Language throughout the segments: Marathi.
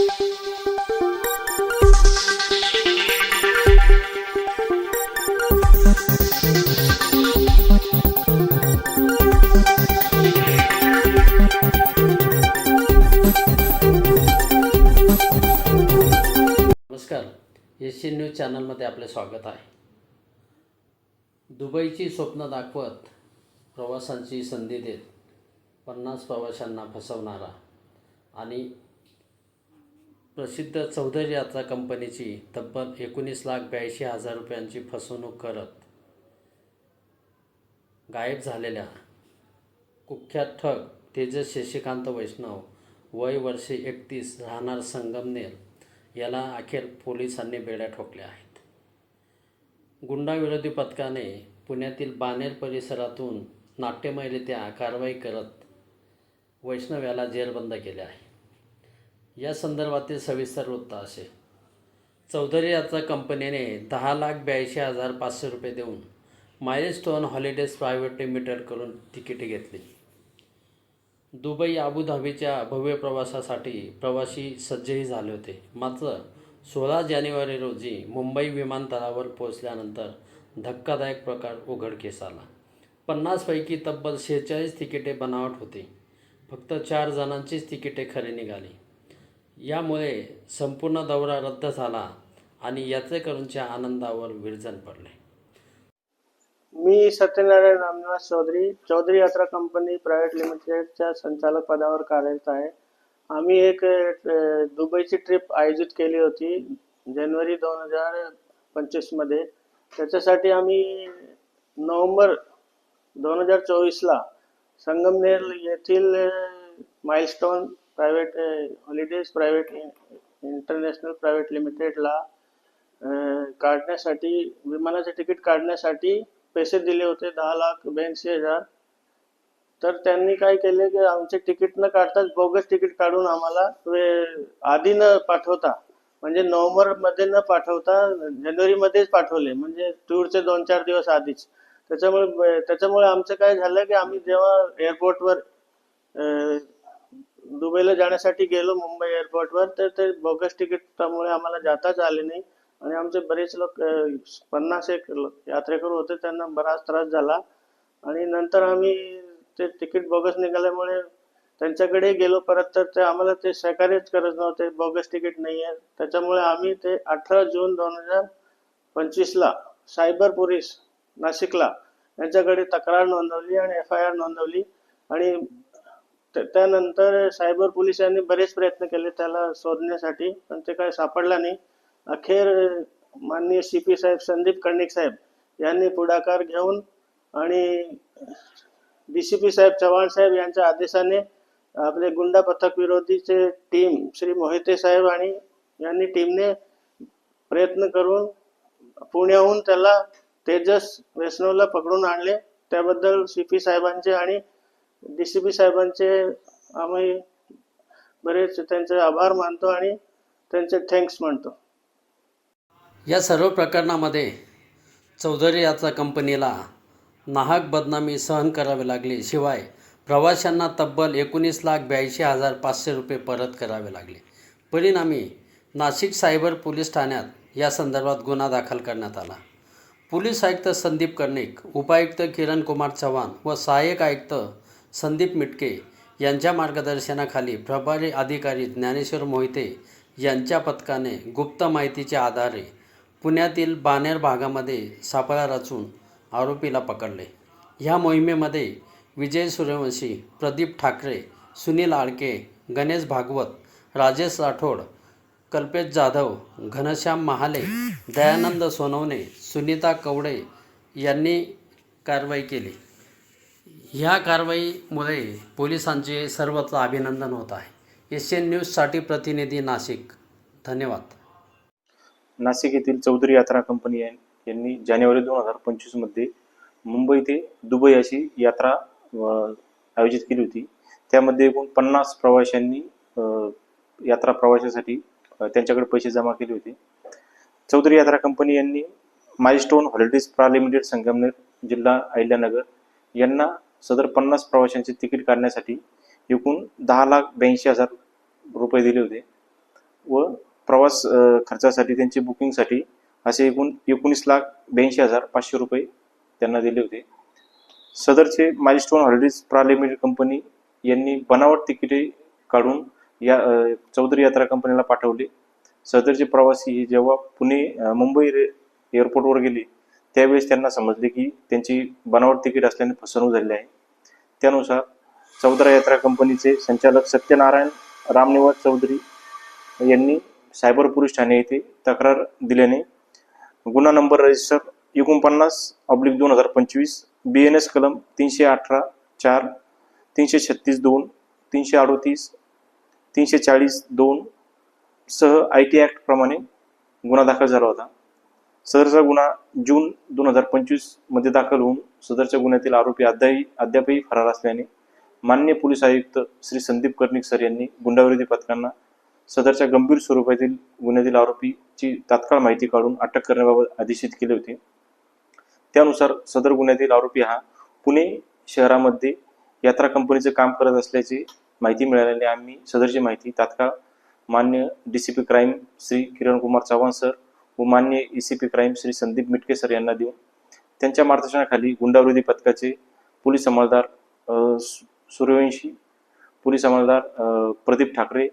नमस्कार. एस सी न्यूज चॅनलमध्ये आपले स्वागत आहे. दुबईची स्वप्न दाखवत प्रवासांची संधी देत पन्नास प्रवाशांना फसवणारा आणि प्रसिद्ध चौधरी यात्रा कंपनीची तब्बल एकोणीस लाख ब्याऐंशी हजार रुपयांची फसवणूक करत गायब झालेल्या कुख्यात ठग तेजस शशिकांत वैष्णव वय वर्षे एकतीस राहणार संगमनेर याला अखेर पोलिसांनी बेड्या ठोकल्या आहेत. गुंडाविरोधी पथकाने पुण्यातील बानेर परिसरातून नाट्यमयरित्या कारवाई करत वैष्णव याला जेरबंद केले आहे. या संदर्भातील सविस्तर वृत्त असे. चौधरी याचा कंपनीने दहा लाख ब्याऐंशी हजार पाचशे रुपये देऊन माइलस्टोन हॉलिडेज प्रायव्हेट लिमिटेडकडून तिकिटे घेतली. दुबई अबुधाबीच्या भव्य प्रवासासाठी प्रवासी सज्जही झाले होते. मात्र सोळा जानेवारी रोजी मुंबई विमानतळावर पोहोचल्यानंतर धक्कादायक प्रकार उघडकीस आला. पन्नासपैकी तब्बल शेहेचाळीस तिकिटे बनावट होती. फक्त चार जणांचीच तिकिटे खरी निघाली. यामुळे संपूर्ण दौरा रद्द झाला आणि यात्रेकरूंच्या आनंदावर विरजण पडले. मी सत्यनारायण रामनाथ चौधरी चौधरी यात्रा कंपनी प्रायव्हेट लिमिटेडच्या संचालक पदावर कार्यरत आहे. आम्ही एक दुबईची ट्रिप आयोजित केली होती जानेवारी दोन हजार पंचवीसमध्ये त्याच्यासाठी आम्ही नोव्हेंबर दोन हजार चोवीसला संगमनेर येथील milestone private holidays private international private लिमिटेडला काढण्यासाठी विमानाचे तिकीट काढण्यासाठी पैसे दिले होते दहा लाख ब्याऐंशी हजार. तर त्यांनी काय केले की आमचे तिकीट न काढताच बोगस तिकीट काढून आम्हाला आधी न पाठवता म्हणजे नोव्हेंबरमध्ये न पाठवता जानेवारी मध्येच पाठवले म्हणजे टूरचे दोन चार दिवस आधीच. त्याच्यामुळे त्याच्यामुळे आमचं काय झालं की आम्ही जेव्हा एअरपोर्टवर दुबईला जाण्यासाठी गेलो मुंबई एअरपोर्टवर तर ते बोगस तिकीटामुळे आम्हाला जाताच आले नाही. आणि आमचे बरेच लोक पन्नास एक यात्रेकरू होते त्यांना बराच त्रास झाला. आणि नंतर आम्ही ते तिकीट बोगस निघाल्यामुळे त्यांच्याकडे गेलो. परत तर ते आम्हाला ते सहकार्यच करत नव्हते बोगस तिकीट नाही आहे त्याच्यामुळे आम्ही ते अठरा जून दोन हजार पंचवीसला सायबर पोलीस नाशिकला यांच्याकडे तक्रार नोंदवली आणि एफ आय आर नोंदवली. आणि तर त्यानंतर सायबर पोलिसांनी बरेच प्रयत्न केले त्याला शोधण्यासाठी पण ते काय सापडला नाही. अखेर माननीय सी पी साहेब संदीप कर्णिक साहेब यांनी पुढाकार घेऊन आणि डी सी पी साहेब चव्हाण साहेब यांच्या आदेशाने आपले गुंडा पथक विरोधीचे टीम श्री मोहिते साहेब आणि यांनी टीमने प्रयत्न करून पुण्याहून त्याला तेजस वैष्णवला पकडून आणले. त्याबद्दल सी पी साहेबांचे आणि डी सी पी साहेबांचे आम्ही बरेच त्यांचे आभार मानतो आणि त्यांचे थँक्स म्हणतो. या सर्व प्रकरणामध्ये चौधरी याचा कंपनीला नाहक बदनामी सहन करावी लागली. शिवाय प्रवाशांना तब्बल एकोणीस लाख ब्याऐंशी हजार पाचशे रुपये परत करावे लागले. परिणामी नाशिक सायबर पोलीस ठाण्यात या संदर्भात गुन्हा दाखल करण्यात आला. पोलीस आयुक्त संदीप कर्णिक उपायुक्त किरण कुमार चव्हाण व सहाय्यक आयुक्त संदीप मिटके यांच्या मार्गदर्शनाखाली प्रभारी अधिकारी ज्ञानेश्वर मोहिते यांच्या पथकाने गुप्त माहितीच्या आधारे पुण्यातील बानेर भागामध्ये सापळा रचून आरोपीला पकडले. ह्या मोहिमेमध्ये विजय सूर्यवंशी प्रदीप ठाकरे सुनील आडके गणेश भागवत राजेश राठोड कल्पेश जाधव घनश्याम महाले दयानंद सोनवणे सुनीता कवडे यांनी कारवाई केली. ह्या कारवाईमुळे पोलिसांचे सर्वत्र अभिनंदन होत आहे. एस एन न्यूजसाठी प्रतिनिधी नाशिक. धन्यवाद. नाशिक येथील चौधरी यात्रा कंपनी यांनी जानेवारी दोन हजार पंचवीसमध्ये मुंबई ते दुबई अशी यात्रा आयोजित केली होती. त्यामध्ये एकूण पन्नास प्रवाशांनी यात्रा प्रवाशासाठी त्यांच्याकडे पैसे जमा केले होते. चौधरी यात्रा कंपनी यांनी माइलस्टोन हॉलिडेज प्रा लिमिटेड संगमनेर जिल्हा अहिल्यानगर यांना सदर पन्नास प्रवाशांचे तिकीट काढण्यासाठी एकूण दहा लाख ब्याऐंशी हजार रुपये दिले होते. व प्रवास खर्चासाठी त्यांची बुकिंगसाठी असे एकूण एकोणीस लाख ब्याऐंशी हजार पाचशे रुपये त्यांना दिले होते. सदरचे माइलस्टोन हॉलिडेज प्रा लिमिटेड कंपनी यांनी बनावट तिकिटे काढून या चौधरी यात्रा कंपनीला पाठवले. सदरचे प्रवासी हे जेव्हा पुणे मुंबई रे- एअरपोर्टवर गेले त्यावेळेस त्यांना समजले की त्यांची बनावट तिकीट असल्याने फसवणूक झाली आहे. त्यानुसार चौधरा यात्रा कंपनीचे संचालक सत्यनारायण रामनिवास चौधरी यांनी सायबर पोलीस ठाणे येथे तक्रार दिल्याने गुन्हा नंबर रजिस्टर एकोणपन्नास ऑब्लिक दोन हजार पंचवीस बी एन एस कलम तीनशे अठरा चार तीनशे छत्तीस दोन तीनशे अडोतीस तीनशे चाळीस दोन सह आय टी ॲक्टप्रमाणे गुन्हा दाखल झाला होता. सदरचा गुन्हा जून दोन हजार पंचवीसमध्ये दाखल होऊन सदरच्या गुन्ह्यातील आरोपी अद्यापही अद्यापही फरार असल्याने मान्य पोलीस आयुक्त श्री संदीप कर्णिक सर यांनी गुंडाविरोधी पथकांना सदरच्या गंभीर स्वरूपातील गुन्ह्यातील आरोपीची तात्काळ माहिती काढून अटक करण्याबाबत आदेशित केले होते. त्यानुसार सदर गुन्ह्यातील आरोपी हा पुणे शहरामध्ये यात्रा कंपनीचं काम करत असल्याची माहिती मिळाल्याने आम्ही सदरची माहिती तात्काळ मान्य D C P crime Shri Kiran Kumar Chavan sir व मान्य A C P crime Shri Sandeep Mitke sir यांना देऊन त्यांच्या मार्गदर्शनाखाली गुंडाविरोधी पथकाचे पोलीस अंमलदार सूर्यवंशी पोलीस अंमलदार प्रदीप ठाकरे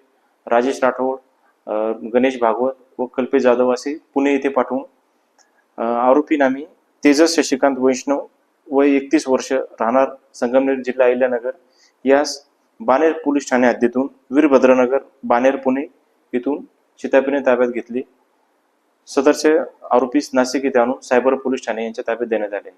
राजेश राठोड गणेश भागवत व कल्पेश जाधव असे पुणे येथे पाठवून आरोपी नामी तेजस शशिकांत वैष्णव वय एकतीस वर्ष राहणार संगमनेर जिल्हा अहिल्यानगर यास बानेर पोलीस ठाणे हद्दीतून वीरभद्रनगर बानेर पुणे येथून चितापीने ताब्यात घेतले. सदरचे आरोपी नाशिक येथे आणून सायबर पोलीस ठाणे यांच्या ताब्यात देण्यात आले.